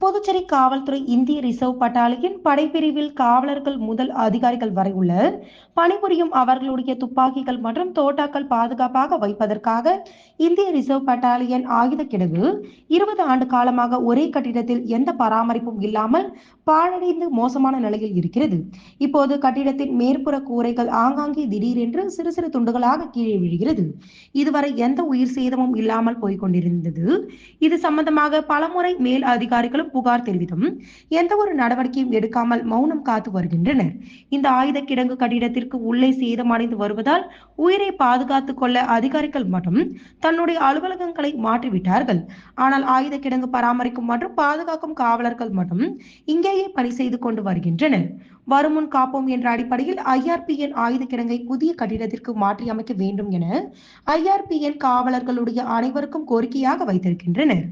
புதுச்சேரி காவல்துறை இந்திய reserve battalion படைப்பிரிவில் காவலர்கள் முதல் அதிகாரிகள் வரை உள்ள பணிபுரியும் அவர்களுடைய துப்பாக்கிகள் மற்றும் தோட்டாக்கள் பாதுகாப்பாக வைப்பதற்காக இந்திய ரிசர்வ் பட்டாலியன் ஆயுத கிடங்கு இருபது ஆண்டு காலமாக ஒரே கட்டிடத்தில் எந்த பராமரிப்பும் இல்லாமல் பாழடைந்து மோசமான நிலையில் இருக்கிறது. இப்போது கட்டிடத்தின் மேற்புற கூரைகள் ஆங்காங்கே திடீரென்று சிறு சிறு துண்டுகளாக கீழே விழுகிறது. இதுவரை எந்த உயிர் சேதமும் இல்லாமல் போய்கொண்டிருந்தது இது சம்பந்தமாக பலமுறை மேல் அதிகாரிகளும் புகார் தெரிவித்தும் எந்த ஒரு நடவடிக்கையும் எடுக்காமல் மௌனம் காத்து வருகின்றனர். இந்த ஆயுத கிடங்கு கட்டிடத்திற்கு உள்ளே சேதமடைந்து வருவதால் உயிரை பாதுகாத்துக் கொள்ள அதிகாரிகள் மட்டும் தன்னுடைய அலுவலகங்களை மாற்றிவிட்டார்கள். ஆனால் ஆயுத கிடங்கு பராமரிக்கும் மற்றும் பாதுகாக்கும் காவலர்கள் மட்டும் இங்கேயே பணி செய்து கொண்டு வருகின்றனர். வருமுன் காப்போம் என்ற அடிப்படையில் ஐஆர்பிஎன் ஆயுத கிடங்கை புதிய கட்டிடத்திற்கு மாற்றி அமைக்க வேண்டும் என ஐஆர்பிஎன் காவலர்களுடைய அனைவருக்கும் கோரிக்கையாக வைத்திருக்கின்றனர்.